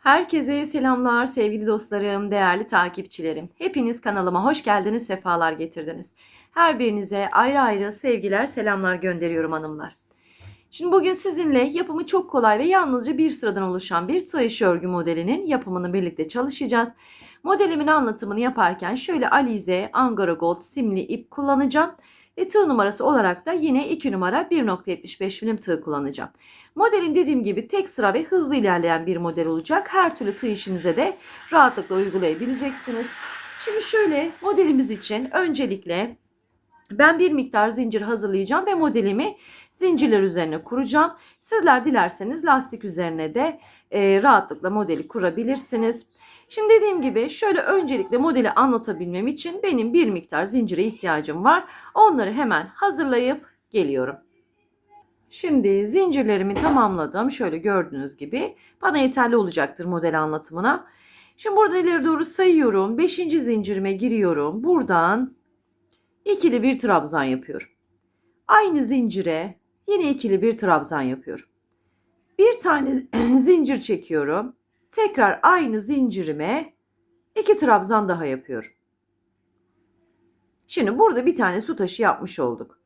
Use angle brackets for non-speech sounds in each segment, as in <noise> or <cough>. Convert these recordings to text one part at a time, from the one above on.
Herkese selamlar sevgili dostlarım, değerli takipçilerim. Hepiniz kanalıma hoş geldiniz, sefalar getirdiniz. Her birinize ayrı ayrı sevgiler, selamlar gönderiyorum hanımlar. Şimdi bugün sizinle yapımı çok kolay ve yalnızca bir sıradan oluşan bir tığ işi örgü modelinin yapımını birlikte çalışacağız. Modelimin anlatımını yaparken şöyle Alize Angora Gold simli ip kullanacağım. Ve tığ numarası olarak da yine 2 numara 1.75 milim tığ kullanacağım. Modelin dediğim gibi tek sıra ve hızlı ilerleyen bir model olacak. Her türlü tığ işinize de rahatlıkla uygulayabileceksiniz. Şimdi şöyle modelimiz için öncelikle ben bir miktar zincir hazırlayacağım ve modelimi zincirler üzerine kuracağım. Sizler dilerseniz lastik üzerine de e, rahatlıkla modeli kurabilirsiniz. Şimdi dediğim gibi şöyle öncelikle modeli anlatabilmem için benim bir miktar zincire ihtiyacım var. Onları hemen hazırlayıp geliyorum. Şimdi zincirlerimi tamamladım. Şöyle gördüğünüz gibi bana yeterli olacaktır model anlatımına. Şimdi burada ileri doğru sayıyorum. 5. zincirime giriyorum. Buradan ikili bir trabzan yapıyorum. Aynı zincire yine ikili bir trabzan yapıyorum. Bir tane <clears throat> zincir çekiyorum. Tekrar aynı zincirime iki trabzan daha yapıyorum. Şimdi burada bir tane su taşı yapmış olduk.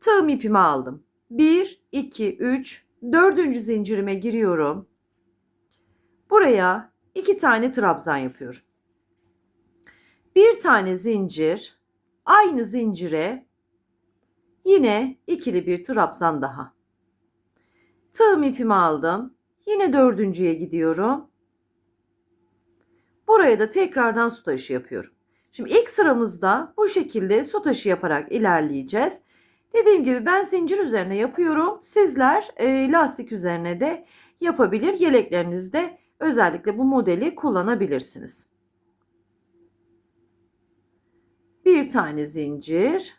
Tığım ipimi aldım. 1, 2, 3, dördüncü zincirime giriyorum. Buraya iki tane trabzan yapıyorum. Bir tane zincir, aynı zincire yine ikili bir trabzan daha. Tığım ipimi aldım. Yine dördüncüye gidiyorum. Buraya da tekrardan su taşı yapıyorum. Şimdi ilk sıramızda bu şekilde su taşı yaparak ilerleyeceğiz. Dediğim gibi ben zincir üzerine yapıyorum. Sizler e, lastik üzerine de yapabilir. Yeleklerinizde özellikle bu modeli kullanabilirsiniz. Bir tane zincir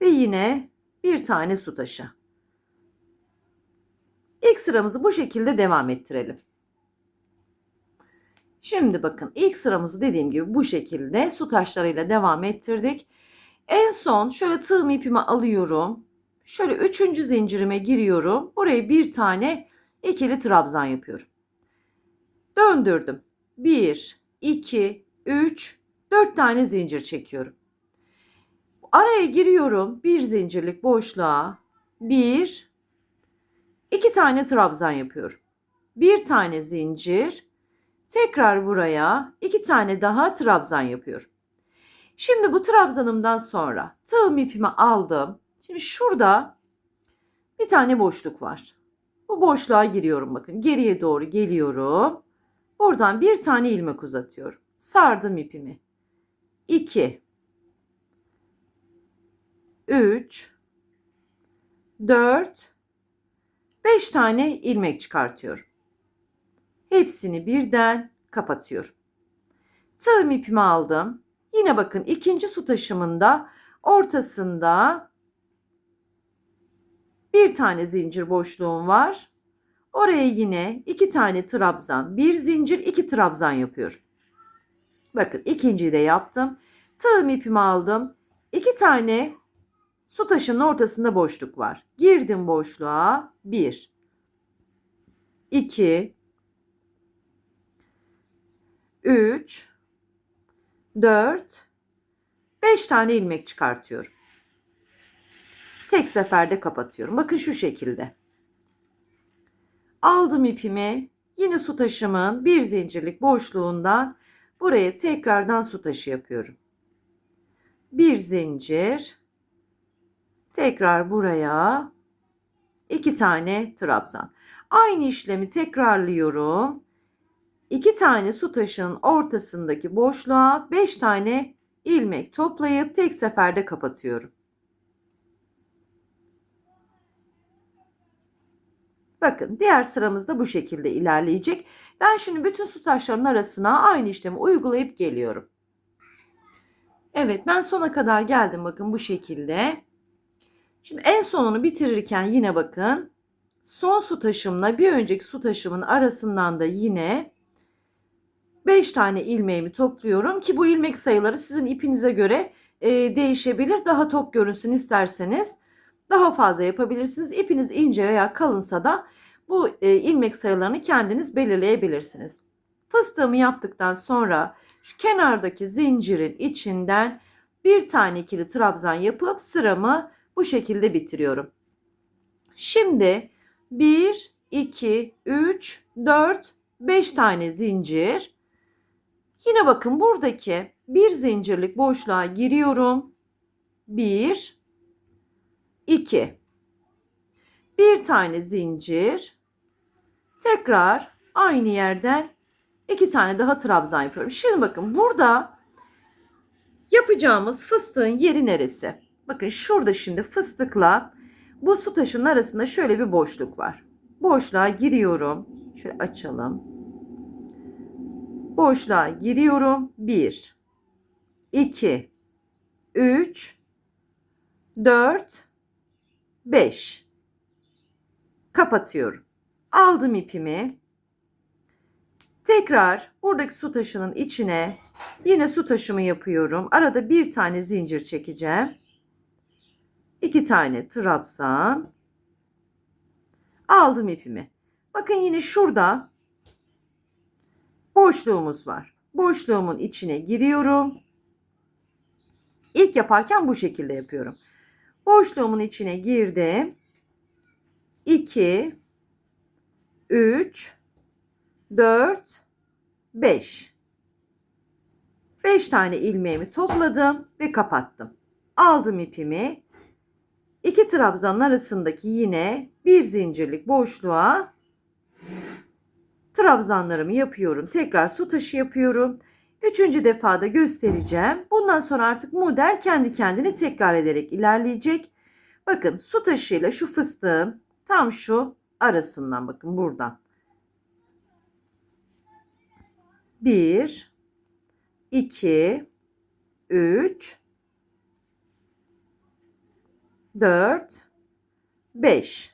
ve yine bir tane su taşı. İlk sıramızı bu şekilde devam ettirelim. Şimdi bakın ilk sıramızı dediğim gibi bu şekilde su taşlarıyla devam ettirdik. En son şöyle tığım ipimi alıyorum. Şöyle üçüncü zincirime giriyorum. Buraya bir tane ikili trabzan yapıyorum. Döndürdüm. 1, 2, 3, 4 tane zincir çekiyorum. Araya giriyorum. Bir zincirlik boşluğa. 1, 2 tane trabzan yapıyorum. Bir tane zincir. Tekrar buraya iki tane daha trabzan yapıyorum. Şimdi bu trabzanımdan sonra tığım ipimi aldım. Şimdi şurada bir tane boşluk var. Bu boşluğa giriyorum bakın. Geriye doğru geliyorum. Buradan bir tane ilmek uzatıyorum. Sardım ipimi. 2 3 4 5 tane ilmek çıkartıyorum. Hepsini birden kapatıyorum. Tığım ipimi aldım. Yine bakın ikinci su taşımında ortasında bir tane zincir boşluğum var. Oraya yine iki tane trabzan, bir zincir, iki trabzan yapıyorum. Bakın ikinciyi de yaptım. Tığım ipimi aldım. İki tane su taşının ortasında boşluk var. Girdim boşluğa. Bir, iki, üç, 4, 5 tane ilmek çıkartıyorum. Tek seferde kapatıyorum. Bakın şu şekilde. Aldım ipimi. Yine su taşımın bir zincirlik boşluğundan buraya tekrardan su taşı yapıyorum. Bir zincir. Tekrar buraya iki tane trabzan. Aynı işlemi tekrarlıyorum. 2 tane su taşının ortasındaki boşluğa 5 tane ilmek toplayıp tek seferde kapatıyorum. Bakın diğer sıramızda bu şekilde ilerleyecek. Ben şimdi bütün su taşlarının arasına aynı işlemi uygulayıp geliyorum. Evet ben sona kadar geldim bakın bu şekilde. Şimdi en sonunu bitirirken yine bakın son su taşımla bir önceki su taşımın arasından da yine 5 tane ilmeğimi topluyorum ki bu ilmek sayıları sizin ipinize göre e, değişebilir. Daha tok görünsün isterseniz daha fazla yapabilirsiniz. İpiniz ince veya kalınsa da Bu e, ilmek sayılarını kendiniz belirleyebilirsiniz. Fıstığımı yaptıktan sonra şu kenardaki zincirin içinden bir tane ikili trabzan yapıp sıramı bu şekilde bitiriyorum. Şimdi 1, 2, 3, 4, 5 tane zincir. Yine bakın buradaki bir zincirlik boşluğa giriyorum. 1, 2. Bir tane zincir. Tekrar aynı yerden iki tane daha trabzan yapıyorum. Şimdi bakın burada yapacağımız fıstığın yeri neresi? Bakın şurada şimdi fıstıkla bu su taşının arasında şöyle bir boşluk var. Boşluğa giriyorum. Şöyle açalım. Boşluğa giriyorum. 1 2 3 4 5 kapatıyorum. Aldım ipimi. Tekrar buradaki su taşının içine yine su taşımı yapıyorum. Arada bir tane zincir çekeceğim. İki tane trabzan. Aldım ipimi. Bakın yine şurada boşluğumuz var. Boşluğumun içine giriyorum. İlk yaparken bu şekilde yapıyorum. Boşluğumun içine girdim. 2 3 4 5 5 tane ilmeğimi topladım ve kapattım. Aldım ipimi. İki trabzanın arasındaki yine bir zincirlik boşluğa trabzanlarımı yapıyorum. Tekrar su taşı yapıyorum. Üçüncü defada göstereceğim. Bundan sonra artık model kendi kendine tekrar ederek ilerleyecek. Bakın su taşıyla şu fıstığın tam şu arasından bakın buradan. 1 2 3 4 5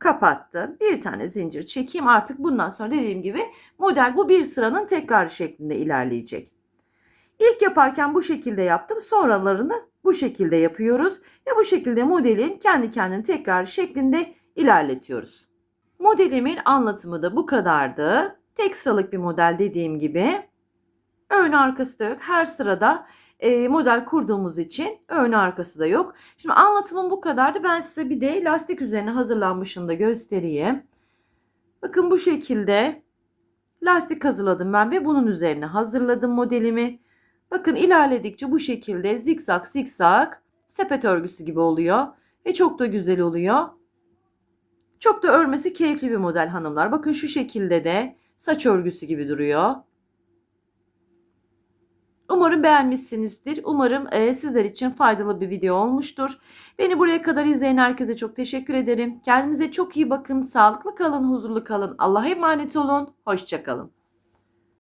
kapattım. Bir tane zincir çekeyim. Artık bundan sonra dediğim gibi model bu bir sıranın tekrarı şeklinde ilerleyecek. İlk yaparken bu şekilde yaptım. Sonralarını bu şekilde yapıyoruz ve bu şekilde modelin kendi kendini tekrar şeklinde ilerletiyoruz. Modelimin anlatımı da bu kadardı. Tek sıralık bir model dediğim gibi. Ön arkası da yok. Her sırada e, model kurduğumuz için ön arkası da yok. Şimdi anlatımım bu kadardı. Ben size bir de lastik üzerine hazırlanmışını da göstereyim. Bakın bu şekilde lastik hazırladım ben ve bunun üzerine hazırladım modelimi. Bakın ilerledikçe bu şekilde zikzak zikzak sepet örgüsü gibi oluyor. Ve çok da güzel oluyor. Çok da örmesi keyifli bir model hanımlar. Bakın şu şekilde de saç örgüsü gibi duruyor. Umarım beğenmişsinizdir. Umarım e, sizler için faydalı bir video olmuştur. Beni buraya kadar izleyen herkese çok teşekkür ederim. Kendinize çok iyi bakın. Sağlıklı kalın, huzurlu kalın. Allah'a emanet olun. Hoşçakalın.